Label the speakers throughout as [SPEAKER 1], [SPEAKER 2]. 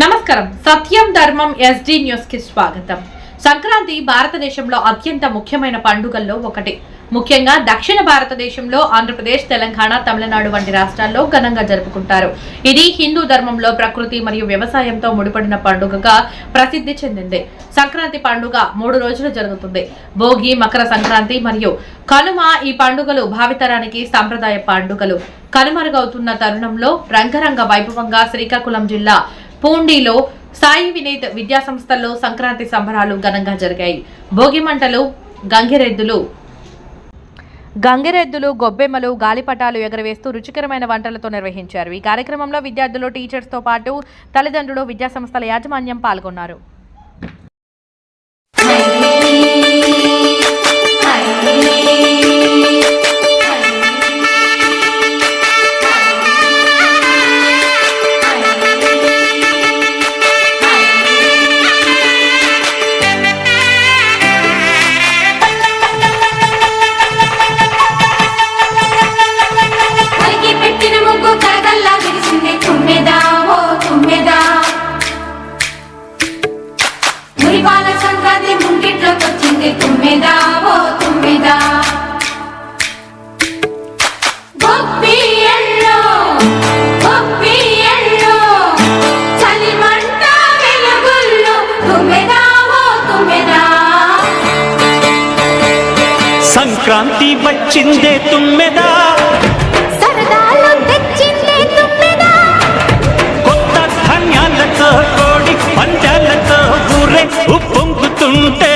[SPEAKER 1] నమస్కారం. సత్యం ధర్మం ఎస్డి న్యూస్కి స్వాగతం. సంక్రాంతి భారతదేశంలో అత్యంత ముఖ్యమైన పండుగల్లో ఒకటి. ముఖ్యంగా దక్షిణ భారతదేశంలో ఆంధ్రప్రదేశ్ తెలంగాణ తమిళనాడు వంటి రాష్ట్రాల్లో ఘనంగా జరుపుకుంటారు. ఇది హిందూ ధర్మంలో ప్రకృతి మరియు వ్యవసాయంతో ముడిపడిన పండుగగా ప్రసిద్ధి చెందింది. సంక్రాంతి పండుగ మూడు రోజులు జరుగుతుంది. భోగి మకర సంక్రాంతి మరియు కనుమ ఈ పండుగలు భావితరానికి సాంప్రదాయ పండుగలు. కనుమరుగవుతున్న తరుణంలో రంగరంగ వైభవంగా శ్రీకాకుళం జిల్లా పూండిలో సాయి వినీత్ విద్యా సంస్థల్లో సంక్రాంతి సంబరాలు ఘనంగా జరిగాయి. భోగి మంటలు గంగిరెద్దులు. గంగిరెద్దులు గొబ్బెమ్మలు గాలిపటాలు ఎగరవేస్తూ రుచికరమైన వంటలతో నిర్వహించారు. ఈ కార్యక్రమంలో విద్యార్థులు టీచర్స్తో పాటు తల్లిదండ్రులు విద్యాసంస్థల యాజమాన్యం పాల్గొన్నారు.
[SPEAKER 2] తుమ్మెదా ఓ తుమ్మెదా. సంక్రాంతి వచ్చిందే తుమ్మెదా. సరదాలు తెచ్చిందే తుమ్మెదా.
[SPEAKER 3] కొత్త ధాన్యాలతో కోడి పందాలతో ఊరే ఉప్పొంగుతుంటే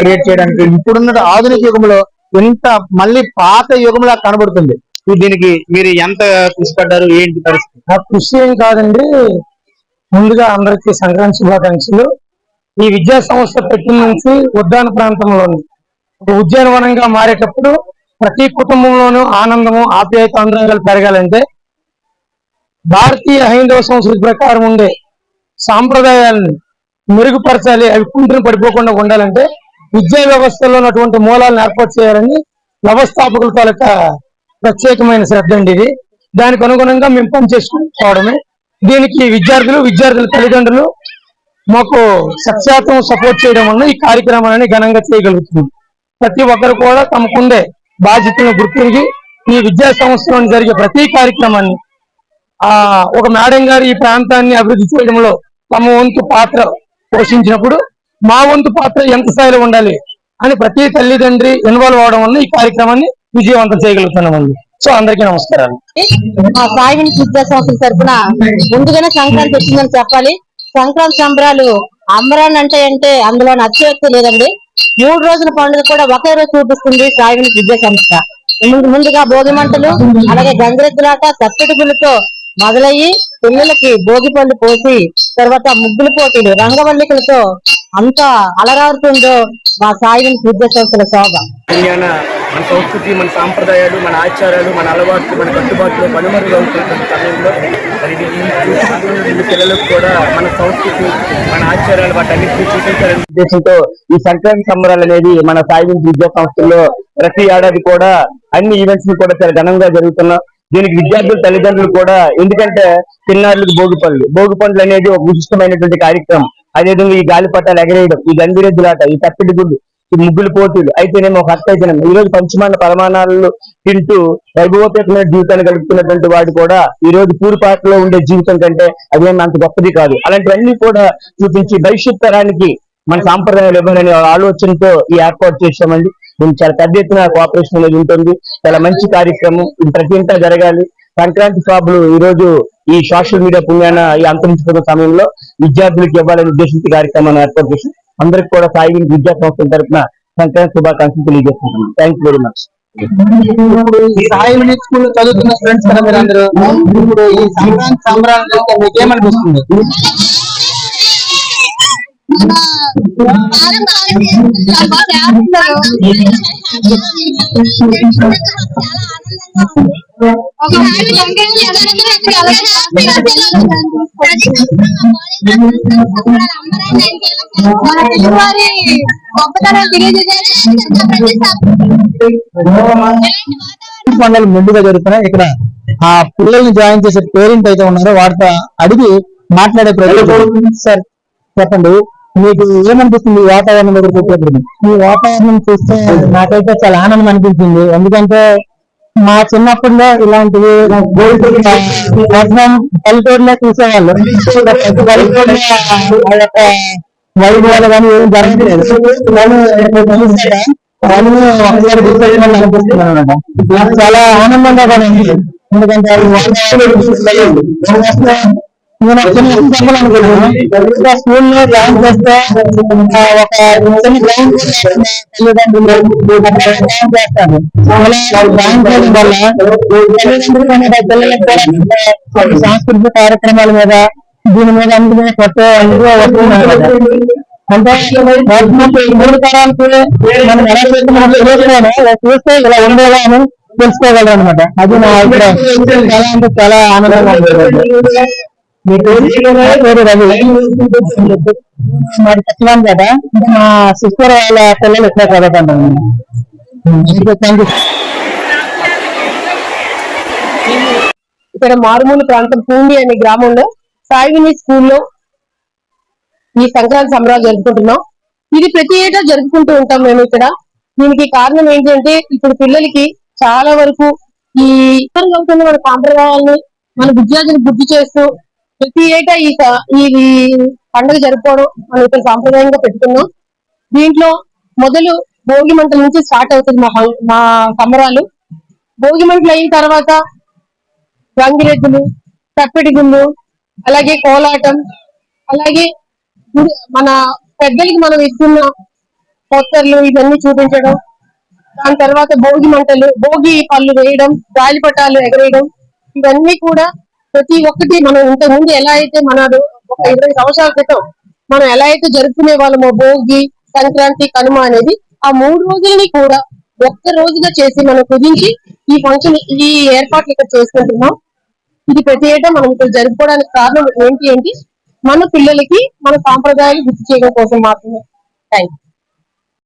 [SPEAKER 4] క్రియేట్ చేయడానికి ఇప్పుడున్న ఆధునిక యుగంలో ఎంత మళ్ళీ పాత యుగంలా కనబడుతుంది. దీనికి మీరు ఎంత కృషి పడ్డారు ఏంటి పరిస్థితి?
[SPEAKER 5] ఆ కృషి ఏం కాదండి. ముందుగా అందరికీ సంక్రాంతి శుభాకాంక్షలు. ఈ విద్యా సంస్థ పెట్టిన నుంచి ఉద్యాన ప్రాంతంలో ఉంది ఒక ఉద్యానవనంగా మారేటప్పుడు ప్రతి కుటుంబంలోనూ ఆనందము ఆప్యాయత అందరం పెరగాలంటే భారతీయ హైందవ సంస్కృతి ప్రకారం ఉండే సాంప్రదాయాలను మెరుగుపరచాలి అవి కుంటుని పడిపోకుండా ఉండాలంటే విద్యా వ్యవస్థలో ఉన్నటువంటి మూలాలను ఏర్పాటు చేయాలని వ్యవస్థాపకుల తాలూకా ప్రత్యేకమైన శ్రద్ధ అండి ఇది. దానికి అనుగుణంగా మేము పనిచేసుకోవడమే దీనికి విద్యార్థులు విద్యార్థుల తల్లిదండ్రులు మాకు సత్యాతం సపోర్ట్ చేయడం వల్ల ఈ కార్యక్రమాన్ని ఘనంగా చేయగలుగుతుంది ప్రతి ఒక్కరు కూడా తమకుండే బాధ్యతలను గుర్తించి ఈ విద్యా సంస్థలో జరిగే ప్రతి కార్యక్రమాన్ని ఆ ఒక మేడం గారు ఈ ప్రాంతాన్ని అభివృద్ధి చేయడంలో తమ వంతు పాత్ర పోషించినప్పుడు మా వంతు పాత్ర ఎంత స్థాయిలో ఉండాలి అని ప్రతి తల్లిదండ్రి ఇన్వాల్వ్ అవడం వల్ల ఈ కార్యక్రమాన్ని విజయవంతం చేయగలుగుతున్నామండి సో అందరికీ నమస్కారాలు.
[SPEAKER 6] మా సాయి విద్యా సంస్థల తరఫున ముందుగానే సంక్రాంతి వచ్చిందని చెప్పాలి. సంక్రాంతి సంబరాలు అంబరాన్ అంటే అంటే అందులో అత్యక్తి లేదండి. మూడు రోజుల పండుగ కూడా ఒకే రోజు చూపిస్తుంది సాయి విద్యా సంస్థ. ముందు- ముందుగా భోగి మంటలు అలాగే గంగిరెద్దులాట సత్తడి గుళ్ళతో మొదలయ్యి పిల్లలకి భోగి పళ్ళు పోసి తర్వాత ముగ్గుల పోటీలు రంగవల్లికలతో అంత అలరారుతుందో మా సాయి విద్యా సంస్థల శోభ
[SPEAKER 7] మన సంస్కృతి మన సాంప్రదాయాలు మన ఆచారాలు మన అలవాట్లు మన కట్టుబాట్లు కనుమరుగవుతున్న సమయంలో మరి పిల్లలకు కూడా మన సంస్కృతి మన ఆచారాలు వాటన్నిటిని చూపించాలని
[SPEAKER 4] ఉద్దేశంతో ఈ సంక్రాంతి సంబరాలు అనేది మన సాయి విద్యా సంస్థల్లో ప్రతి ఏడాది కూడా అన్ని ఈవెంట్స్ని కూడా చాలా ఘనంగా జరుగుతున్నాం దీనికి విద్యార్థుల తల్లిదండ్రులు కూడా ఎందుకంటే చిన్నారులకు భోగి పనులు భోగి పనులు అనేది ఒక విశిష్టమైనటువంటి కార్యక్రమం. అదేవిధంగా ఈ గాలిపటాలు ఎగరేయడం ఈ గంగిరెద్దులాట ఈ తప్పిడి గుళ్ళు
[SPEAKER 7] ఈ ముగ్గులు పోటీలు. అయితేనేమో ఒక అత్త అయితేనేమో ఈ రోజు పంచమాన పరమాణాలు తింటూ వైభవోపేతమైన జీవితాన్ని గడుపుతున్నటువంటి వాడు కూడా ఈ రోజు పూర్పాటలో ఉండే జీవితం కంటే అదేం అంత గొప్పది కాదు. అలాంటివన్నీ కూడా చూపించి భవిష్యత్ తరానికి మన సాంప్రదాయాలు ఇవ్వాలనే ఆలోచనతో ఈ ఏర్పాటు చేశామండి. దీనికి చాలా పెద్ద ఎత్తున కోఆపరేషన్ అనేది ఉంటుంది. చాలా మంచి కార్యక్రమం. ఇది ప్రతి ఇంటా జరగాలి. సంక్రాంతి సభలు ఈ రోజు ఈ సోషల్ మీడియా పుణ్యాన ఈ అంతరించుకున్న సమయంలో విద్యార్థులకు ఇవ్వాలనే ఉద్దేశించి కార్యక్రమాన్ని ఏర్పాటు చేసి అందరికి కూడా సాయి విద్యా సంస్థల తరఫున సంక్రాంతి శుభాకాంక్షలు తెలియజేస్తున్నాను థ్యాంక్ యూ వెరీ మచ్
[SPEAKER 8] ఈ సాయి మినిట్ స్కూల్ చదువుతున్న ఫ్రెండ్స్ కదా మీరు అందరూ? ఇప్పుడు ఈ సంక్రాంతి సంబరాలు చూస్తే మీకు ఏమనిపిస్తుంది?
[SPEAKER 2] గొప్పతనం తెలియజేయాలి
[SPEAKER 8] పండుగలు ముందుగా జరుగుతున్నాయి. ఇక్కడ ఆ పిల్లల్ని జాయిన్ చేసే పేరెంట్ అయితే ఉన్నారో వారితో అడిగి మాట్లాడే ప్రయత్నం సార్ చెప్పండి. మీకు ఏమనిపిస్తుంది ఈ వాతావరణం దగ్గర వచ్చేటప్పుడు ఈ వాతావరణం చూస్తే నాకైతే చాలా ఆనందం అనిపించింది. ఎందుకంటే మా చిన్నప్పుడులో ఇలాంటివి మ్యాక్సిమం పల్లెటూరులో చూసేవాళ్ళు. ప్రతి వైభవాలు కానీ ఏం జరగలేదు. కానీ ఒకసారి గుర్తొచ్చినట్టు అనిపిస్తుంది అనమాట నాకు చాలా ఆనందంగా కూడా ఉంది ఎందుకంటే నేను ఎగ్జాంపుల్ అనుకుంటున్నాను ఇంకా స్కూల్లో జాయిన్ చేస్తే ఒక చిన్న తల్లిదండ్రులు జాయిన్ చేస్తారు. అలా జాయిన్ చేయడం వల్ల తల్లిదండ్రులు అనేది పిల్లలకు సాంస్కృతిక కార్యక్రమాల మీద దీని మీద అన్నిటి మీద కొత్త అనుభవం వస్తున్నారు కదా. అంటే మూడు తరాలకు మనం ఎలా చేస్తున్నామో చూస్తే ఇలా ఉండేలా అని తెలుసుకోగలరు అనమాట అది నా అభిప్రాయం. చాలా అంటే చాలా ఆనందంగా ఉంది. మీ పేరు నా పేరు రవి. మరి కదా మా సిస్టర్ వాళ్ళ పిల్లలు ఇక్కడ
[SPEAKER 9] మారుమూల ప్రాంతం పూండి అనే గ్రామంలో సాయివిని స్కూల్లో ఈ సంక్రాంతి సంబరాలు జరుపుకుంటున్నాం. ఇది ప్రతి ఏటా జరుపుకుంటూ ఉంటాం మేము ఇక్కడ. దీనికి కారణం ఏంటంటే ఇప్పుడు పిల్లలకి చాలా వరకు ఈ ఇతర అవుతున్న మన సాంప్రదాయాలను మన విద్యార్థులు గుర్తు చేస్తూ ప్రతి ఏటా ఈ ఈ పండుగ జరుపుకోవడం మనం ఇక్కడ సాంప్రదాయంగా పెట్టుకున్నాం. దీంట్లో మొదలు భోగి మంటల నుంచి స్టార్ట్ అవుతుంది మా మా సంబరాలు. భోగి మంటలు అయిన తర్వాత రంగిరెద్దులు తప్పెటి గుళ్ళు అలాగే కోలాటం అలాగే మన పెద్దలకి మనం ఇస్తున్న పొత్తర్లు ఇవన్నీ చూపించడం. దాని తర్వాత భోగి మంటలు భోగి పళ్ళు వేయడం గాలిపటాలు ఎగరేయడం. ఇవన్నీ కూడా ప్రతి ఒక్కటి మనం ఇంతకు ముందు ఎలా అయితే మన ఒక ఇరవై సంవత్సరాల క్రితం మనం ఎలా అయితే జరుపుకునే వాళ్ళమో భోగి సంక్రాంతి కనుమ అనేది ఆ మూడు రోజులని కూడా ఒక్క రోజుగా చేసి మనం కుదించి ఈ ఫంక్షన్ ఈ ఏర్పాట్లు ఇక్కడ చేసుకుంటున్నాం. ఇది ప్రతి ఏటా మనం ఇక్కడ జరుపుకోవడానికి కారణం ఏంటి ఏంటి మన పిల్లలకి మన సాంప్రదాయాలు గుర్తు చేయడం కోసం మాత్రమే. థ్యాంక్